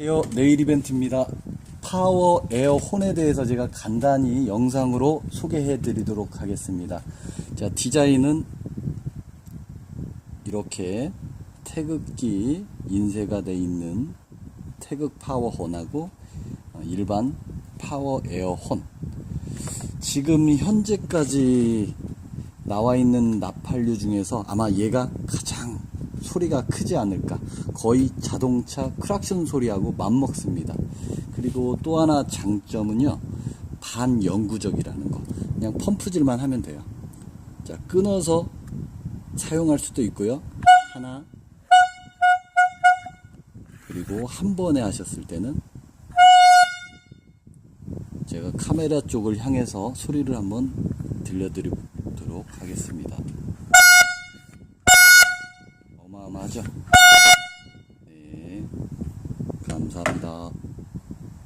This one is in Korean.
안녕하세요. 네일 이벤트입니다. 파워 에어 혼에 대해서 제가 간단히 영상으로 소개해 드리도록 하겠습니다. 자, 디자인은 이렇게 태극기 인쇄가 되어 있는 태극 파워 혼하고 어, 일반 파워 에어 혼. 지금 현재까지 나와 있는 나팔류 중에서 아마 얘가 가장 소리가 크지 않을까. 거의 자동차 크락션 소리하고 맞먹습니다. 그리고 또 하나 장점은요, 반영구적이라는 거. 그냥 펌프질만 하면 돼요. 자, 끊어서 사용할 수도 있고요. 하나. 그리고 한 번에 하셨을 때는 제가 카메라 쪽을 향해서 소리를 한번 들려드리도록 하겠습니다. 어마어마하죠? 네. 감사합니다.